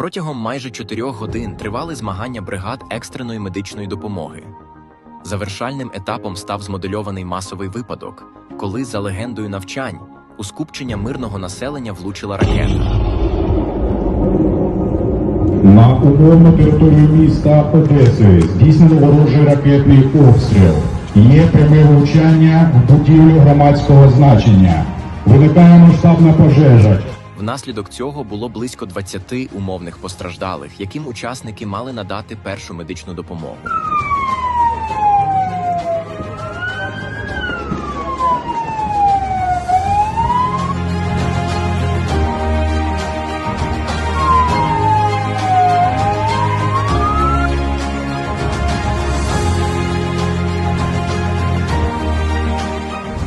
Протягом майже чотирьох годин тривали змагання бригад екстреної медичної допомоги. Завершальним етапом став змодельований масовий випадок, коли, за легендою навчань, у скупчення мирного населення влучила ракета. На умовну територію міста Одеси здійснено ворожий ракетний обстріл. Є пряме влучання в будівлю громадського значення. Виникає масштабна пожежа. Внаслідок цього було близько 20 умовних постраждалих, яким учасники мали надати першу медичну допомогу.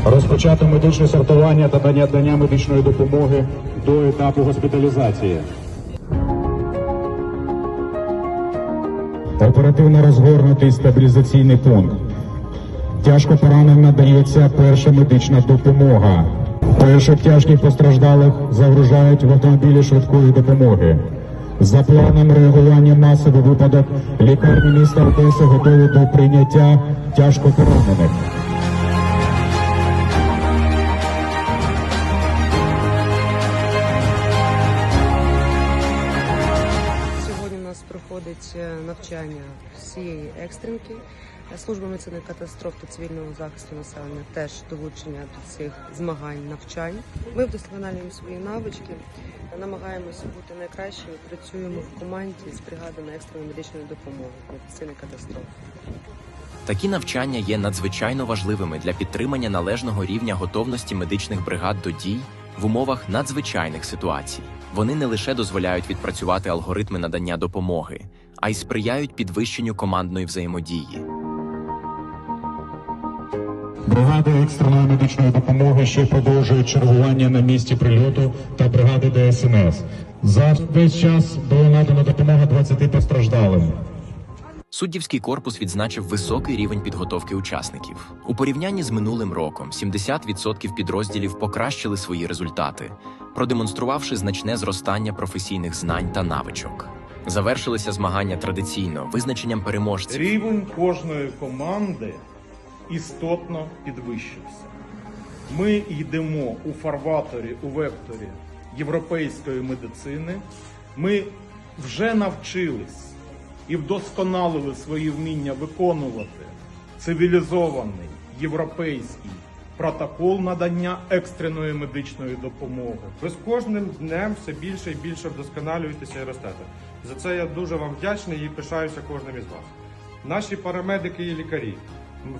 Розпочато медичне сортування та надання медичної допомоги до етапу госпіталізації. Оперативно розгорнутий стабілізаційний пункт. Тяжко пораненим надається перша медична допомога. Перших тяжких постраждалих загружають в автомобілі швидкої допомоги. За планом реагування масовий випадок лікарні міста Одеси готові до прийняття тяжко поранених. Проходить е, навчання всієї екстренки. Служба медицини катастроф та цивільного захисту населення теж долучення до цих змагань навчань. Ми вдосконалюємо свої навички, намагаємося бути найкращими. Працюємо в команді з бригадами екстреної медичної допомоги медицини катастроф. Такі навчання є надзвичайно важливими для підтримання належного рівня готовності медичних бригад до дій в умовах надзвичайних ситуацій. Вони не лише дозволяють відпрацювати алгоритми надання допомоги, а й сприяють підвищенню командної взаємодії. Бригади екстреної медичної допомоги ще продовжують чергування на місці прильоту та бригади ДСНС. За весь час було надано допомога 20 постраждалим. Суддівський корпус відзначив високий рівень підготовки учасників. У порівнянні з минулим роком 70% підрозділів покращили свої результати, продемонструвавши значне зростання професійних знань та навичок. Завершилися змагання традиційно визначенням переможців. Рівень кожної команди істотно підвищився. Ми йдемо у фарваторі, у векторі європейської медицини. Ми вже навчились і вдосконалили свої вміння виконувати цивілізований європейський протокол надання екстреної медичної допомоги. Ви з кожним днем все більше і більше вдосконалюєтеся і ростете. За це я дуже вам вдячний і пишаюся кожним із вас. Наші парамедики і лікарі.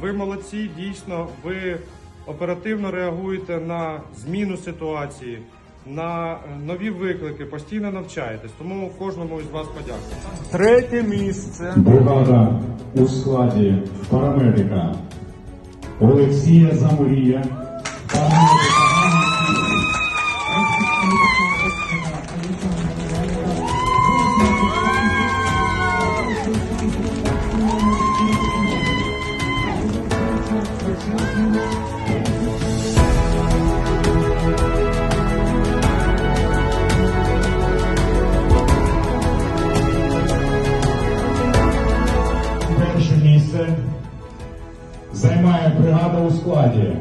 Ви молодці, дійсно, ви оперативно реагуєте на зміну ситуації, на е, нові виклики, постійно навчаєтесь. Тому кожному із вас подякую. Третє місце. Бригада у складі парамедика o Messias Amoria, займає бригада у складі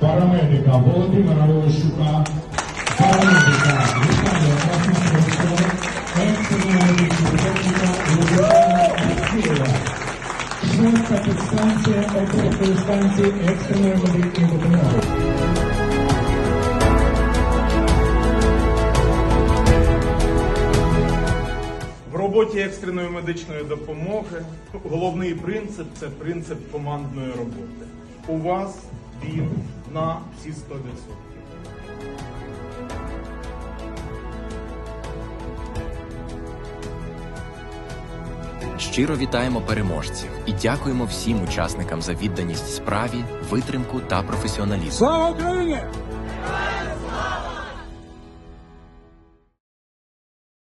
парамедика Володимира Волощука, парамедика Віталія Красносовського, екстреного медичного Володимира Алексєєва. Шоста підстанція окружної станції екстреної медичної допомоги. Роботі екстреної медичної допомоги головний принцип це принцип командної роботи. У вас він на всі 100%. Щиро вітаємо переможців і дякуємо всім учасникам за відданість справі, витримку та професіоналізм. Слава Україні!